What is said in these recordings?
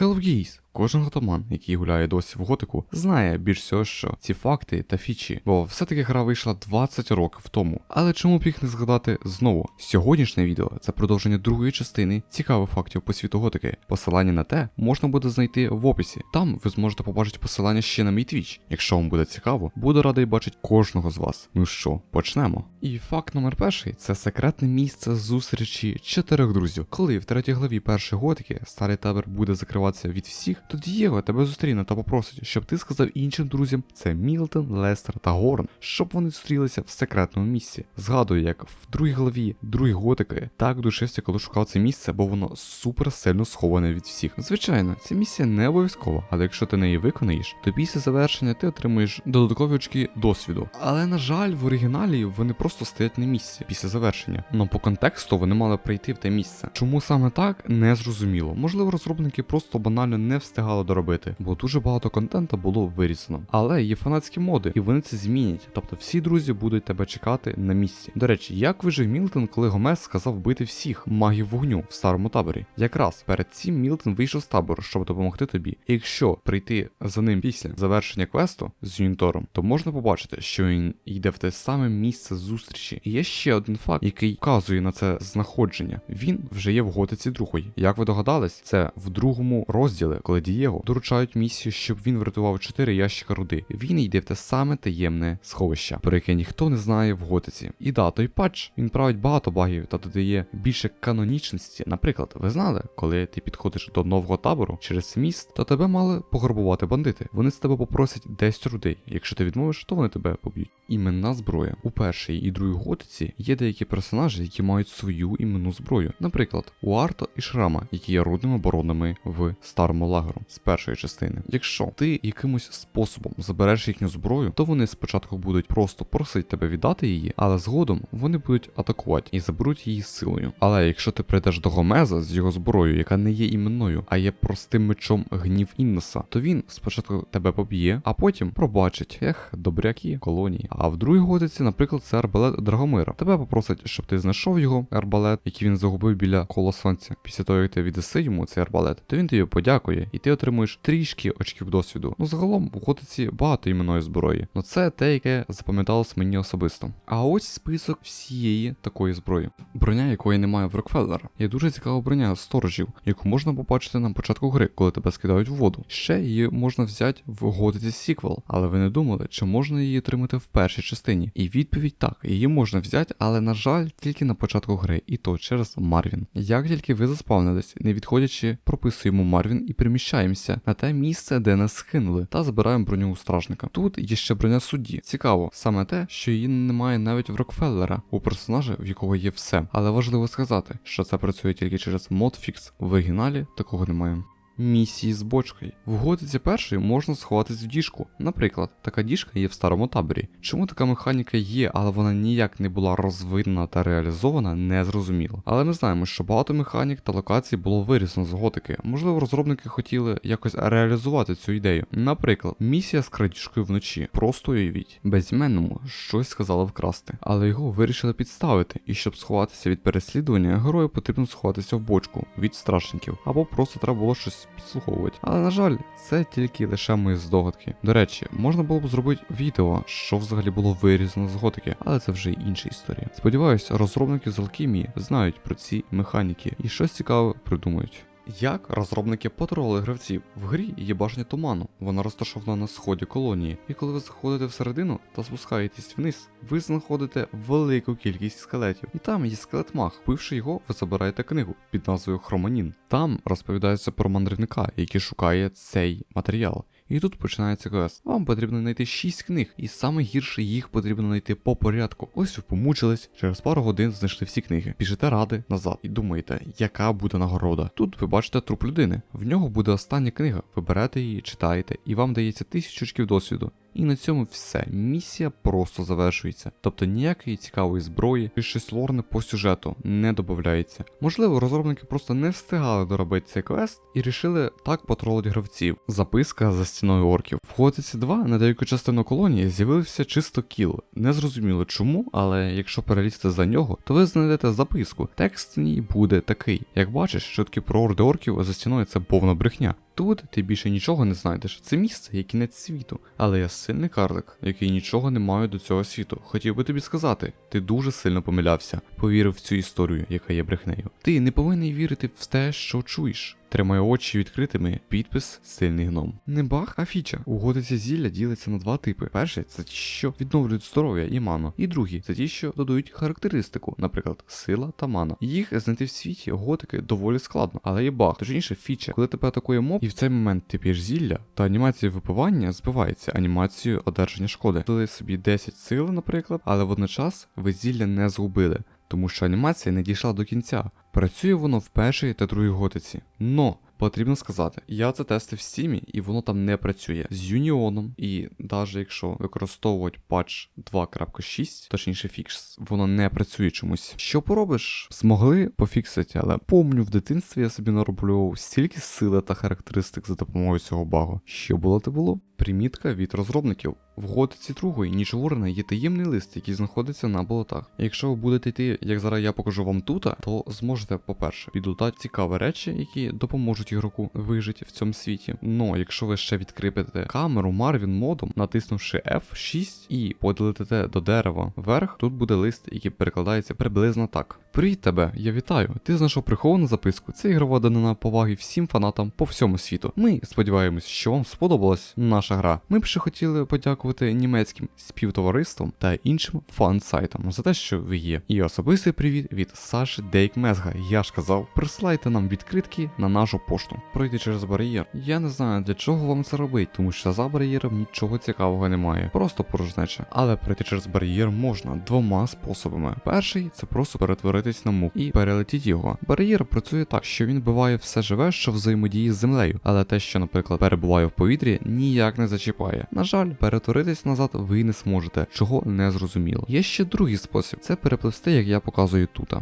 Хелвгейс. Кожен готоман, який гуляє досі в готику, знає більш всього, що ці факти та фічі, бо все-таки гра вийшла 20 років тому. Але чому б їх не згадати знову? Сьогоднішнє відео це продовження другої частини цікавих фактів по світу готики. Посилання на те можна буде знайти в описі. Там ви зможете побачити посилання ще на мій твіч. Якщо вам буде цікаво, буду радий бачити кожного з вас. Ну що, почнемо. І факт номер перший це секретне місце зустрічі чотирьох друзів. Коли в третій главі першої готики старий табір буде закриватися від всіх, то Дієго тебе зустріне та попросить, щоб ти сказав іншим друзям це Мілтон, Лестер та Горн, щоб вони зустрілися в секретному місці. Згадую, як в другій главі другої готики так душився, коли шукав це місце, бо воно супер сильно сховане від всіх. Звичайно, ця місія не обов'язкова, але якщо ти неї виконаєш, то після завершення ти отримуєш додаткові очки досвіду. Але на жаль, в оригіналі вони просто стоять на місці після завершення. Но по контексту вони мали прийти в те місце. Чому саме так, не зрозуміло. Можливо, розробники просто банально не встигали доробити, бо дуже багато контенту було вирізано. Але є фанатські моди, і вони це змінять. Тобто всі друзі будуть тебе чекати на місці. До речі, як вижив Мілтон, коли Гомес сказав вбити всіх магів вогню в старому таборі? Якраз перед цим Мілтон вийшов з табору, щоб допомогти тобі. І якщо прийти за ним після завершення квесту з Юнітором, то можна побачити, що він йде в те саме місце зустрічі. І є ще один факт, який вказує на це знаходження. Він вже є в готиці другої. Як ви догадались, це в другому розділі, коли Дієго доручають місію, щоб він врятував чотири ящика руди. Він йде в те саме таємне сховище, про яке ніхто не знає в готиці. І да, той патч він править багато багів та додає більше канонічності. Наприклад, ви знали, коли ти підходиш до нового табору через міст, то тебе мали пограбувати бандити. Вони з тебе попросять 10 рудей. Якщо ти відмовиш, то вони тебе поб'ють. Іменна зброя. У першій і другій готиці є деякі персонажі, які мають свою іменну зброю. Наприклад, у Арто і Шрама, які є рудними оборонами в старому лагеру з першої частини. Якщо ти якимось способом забереш їхню зброю, то вони спочатку будуть просто просити тебе віддати її, але згодом вони будуть атакувати і заберуть її силою. Але якщо ти прийдеш до Гомеза з його зброєю, яка не є іменною, а є простим мечом гнів Інноса, то він спочатку тебе поб'є, а потім пробачить ех, добряки колонії. А в другій годиці, наприклад, це арбалет Драгомира. Тебе попросять, щоб ти знайшов його арбалет, який він загубив біля кола сонця. Після того, як ти віддаси йому цей арбалет, то він тобі подякує, і ти отримуєш трішки очків досвіду. Ну загалом в готиці багато іменної зброї. Ну це те, яке запам'яталось мені особисто. А ось список всієї такої зброї. Броня, якої немає в Рокфеллера. Є дуже цікава броня сторожів, яку можна побачити на початку гри, коли тебе скидають в воду. Ще її можна взяти в готиці сіквел, але ви не думали, чи можна її отримати в першій частині. І відповідь так, її можна взяти, але на жаль, тільки на початку гри, і то через Марвін. Як тільки ви заспавнились, не відходячи, прописуємо Марвін і переміщаємося на те місце, де нас скинули, та забираємо броню у стражника. Тут є ще броня судді. Цікаво, саме те, що її немає навіть в Рокфеллера, у персонажа, в якого є все. Але важливо сказати, що це працює тільки через модфікс. В оригіналі такого немає. Місії з бочкою. В готиці першої можна сховатись в діжку. Наприклад, така діжка є в старому таборі. Чому така механіка є, але вона ніяк не була розвинена та реалізована, не зрозуміло. Але ми знаємо, що багато механік та локацій було вирізано з готики. Можливо, розробники хотіли якось реалізувати цю ідею. Наприклад, місія з крадіжкою вночі. Просто уявіть. Безіменному щось сказали вкрасти, але його вирішили підставити. І щоб сховатися від переслідування, герою потрібно сховатися в бочку від страшників, або просто треба було щось підслуховувати. Але на жаль, це тільки лише мої здогадки. До речі, можна було б зробити відео, що взагалі було вирізано з готики, але це вже інша історія. Сподіваюсь, розробники з алхімії знають про ці механіки і щось цікаве придумають. Як розробники потроли гравців в грі є башня туману, вона розташована на сході колонії, і коли ви заходите всередину та спускаєтесь вниз, ви знаходите велику кількість скелетів. І там є скелет мах. Пивши його, ви забираєте книгу під назвою Хроманін. Там розповідається про мандрівника, який шукає цей матеріал. І тут починається квест. Вам потрібно знайти 6 книг, і саме гірше їх потрібно знайти по порядку. Ось ви помучились, через пару годин знайшли всі книги. Біжите ради назад і думаєте, яка буде нагорода. Тут ви бачите труп людини. В нього буде остання книга. Ви берете її, читаєте, і вам дається тисячу очків досвіду. І на цьому все. Місія просто завершується. Тобто ніякої цікавої зброї чи щось лорне по сюжету не додається. Можливо, розробники просто не встигали доробити цей квест і рішили так потролити гравців. Записка за стіною орків. В Готиці 2 на деяку частину колонії з'явився чисто кіл. Не зрозуміло чому, але якщо перелізти за нього, то ви знайдете записку. Текст в ній буде такий. Як бачиш, чутки про орди орків за стіною це повна брехня. Тут ти більше нічого не знайдеш. Це місце, як кінець світу. Але я сильний карлик, який нічого не має до цього світу. Хотів би тобі сказати, ти дуже сильно помилявся, повірив в цю історію, яка є брехнею. Ти не повинен вірити в те, що чуєш. Тримай очі відкритими, підпис сильний гном. Не баг, а фіча. У готиці зілля ділиться на два типи. Перший це ті, що відновлюють здоров'я і ману. І другий це ті, що додають характеристику, наприклад, сила та мана. Їх знайти в світі готики доволі складно, але є баг, точніше фіча. Коли тебе атакує моб, і в цей момент ти п'єш зілля, то анімація випивання збивається анімацією одержання шкоди. Дали собі 10 сили, наприклад, але водночас ви зілля не згубили тому що анімація не дійшла до кінця. Працює воно в першій та другій готиці. Но потрібно сказати, я це тестив в стімі, і воно там не працює з Юніоном. І навіть якщо використовувати патч 2.6, точніше фікс, воно не працює чомусь. Що поробиш? Змогли пофіксити, але помню, в дитинстві я собі нароблював стільки сили та характеристик за допомогою цього багу. Що було те було? Примітка від розробників. В готиці другої ніч Ворона є таємний лист, який знаходиться на болотах. Якщо ви будете йти, як зараз я покажу вам тут, то зможете, по-перше, підлутати цікаві речі, які допоможуть ігроку вижити в цьому світі. Но якщо ви ще відкріпите камеру Марвін модом, натиснувши F6 і поділите до дерева вверх, тут буде лист, який перекладається приблизно так. Привіт тебе, я вітаю. Ти знайшов приховану записку. Це ігрова данина поваги всім фанатам по всьому світу. Ми сподіваємось, що вам сподобалась наша гра. Ми б ще хотіли подякувати німецьким співтовариствам та іншим фан-сайтам за те, що ви є. І особистий привіт від Саші Дейк Мезга. Я ж казав, присилайте нам відкритки на нашу пошту. Пройти через бар'єр. Я не знаю для чого вам це робить, тому що за бар'єром нічого цікавого немає. Просто порожнеча. Але пройти через бар'єр можна двома способами. Перший це просто перетворитись на мух і перелетіть його. Бар'єр працює так, що він вбиває все живе, що взаємодіє з землею, але те, що, наприклад, перебуває в повітрі, ніяк не зачіпає. На жаль, перетворитись назад ви не зможете, чого не зрозуміло. Є ще другий спосіб це перепливсти, як я показую тут.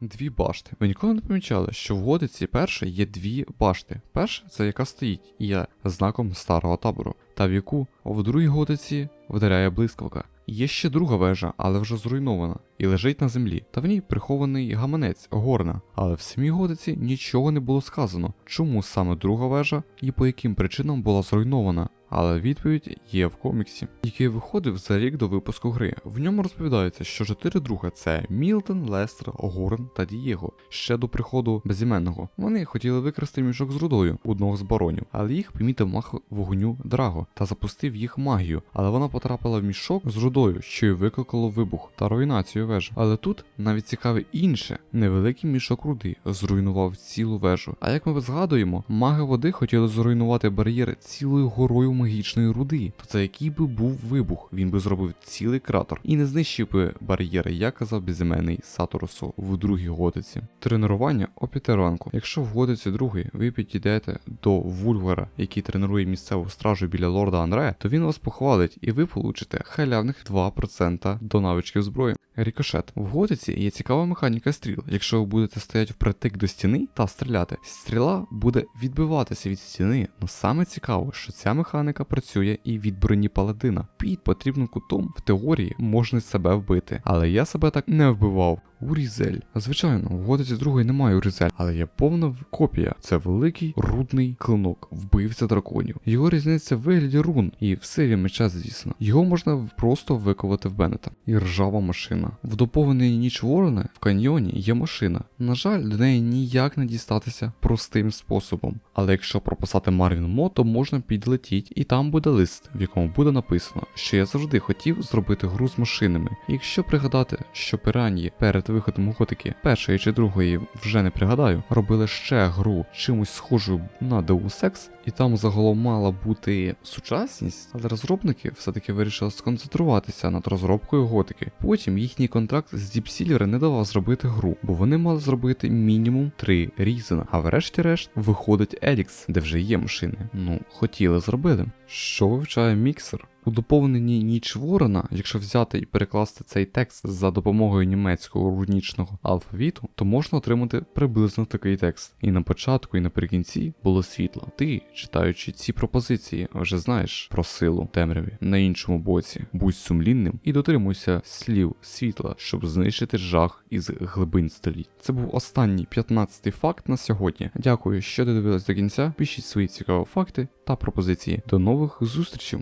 Дві башти. Ви ніколи не помічали, що в Годиці перше є дві башти. Перша це яка стоїть і є знаком старого табору, та в яку в другій Годиці вдаряє блискавка. Є ще друга вежа, але вже зруйнована, і лежить на землі, та в ній прихований гаманець горна. Але в самій Годиці нічого не було сказано, чому саме друга вежа і по яким причинам була зруйнована. Але відповідь є в коміксі, який виходив за рік до випуску гри. В ньому розповідається, що чотири друга це Мілтон, Лестер, Горн та Дієго. Ще до приходу безіменного. Вони хотіли викрасти мішок з рудою одного з баронів, але їх помітив мах вогню Драго та запустив їх магію. Але вона потрапила в мішок з рудою, що й викликало вибух та руйнацію вежі. Але тут навіть цікаве інше: невеликий мішок руди зруйнував цілу вежу. А як ми згадуємо, маги води хотіли зруйнувати бар'єр цілою горою магічної руди, то це який би був вибух, він би зробив цілий кратер і не знищив би бар'єри, як казав безіменний Саторосу в другій готиці. Тренування о п'яти ранку. Якщо в готиці другий ви підійдете до Вульвера, який тренує місцеву стражу біля лорда Андрея, то він вас похвалить і ви получите халявних 2% до навичків зброї. Рікошет. В готиці є цікава механіка стріл. Якщо ви будете стояти впритик до стіни та стріляти, стріла буде відбиватися від стіни. Но саме цікаво, що ця механіка працює і від броні паладина. Під потрібним кутом в теорії можна себе вбити, але я себе так не вбивав. Урізель. Звичайно, в Годиці другої немає Урізель, але є повна копія. Це великий рудний клинок, вбивця драконів. Його різниця в вигляді рун і в силі меча, звісно. Його можна просто виковати в Беннета. І ржава машина. В доповненій ніч ворона в каньйоні є машина. На жаль, до неї ніяк не дістатися простим способом. Але якщо прописати Марвін Мо, то можна підлетіти, і там буде лист, в якому буде написано, що я завжди хотів зробити гру з машинами. Якщо пригадати, що пиранії перед виходом готики першої чи другої вже не пригадаю, робили ще гру чимось схожу на Deus Ex, і там загалом мала бути сучасність, але розробники все-таки вирішили сконцентруватися над розробкою готики. Потім їхній контракт з Deep не давав зробити гру, бо вони мали зробити мінімум три різина. А врешті-решт виходить Елікс, де вже є машини. Ну, хотіли зробили. Що вивчає міксер? У доповненні ніч ворона, якщо взяти і перекласти цей текст за допомогою німецького рунічного алфавіту, то можна отримати приблизно такий текст. І на початку, і наприкінці було світло. Ти, читаючи ці пропозиції, вже знаєш про силу темряві. На іншому боці будь сумлінним і дотримуйся слів світла, щоб знищити жах із глибин століть. Це був останній 15-й факт на сьогодні. Дякую, що додивились до кінця. Пишіть свої цікаві факти та пропозиції. До нових зустрічей!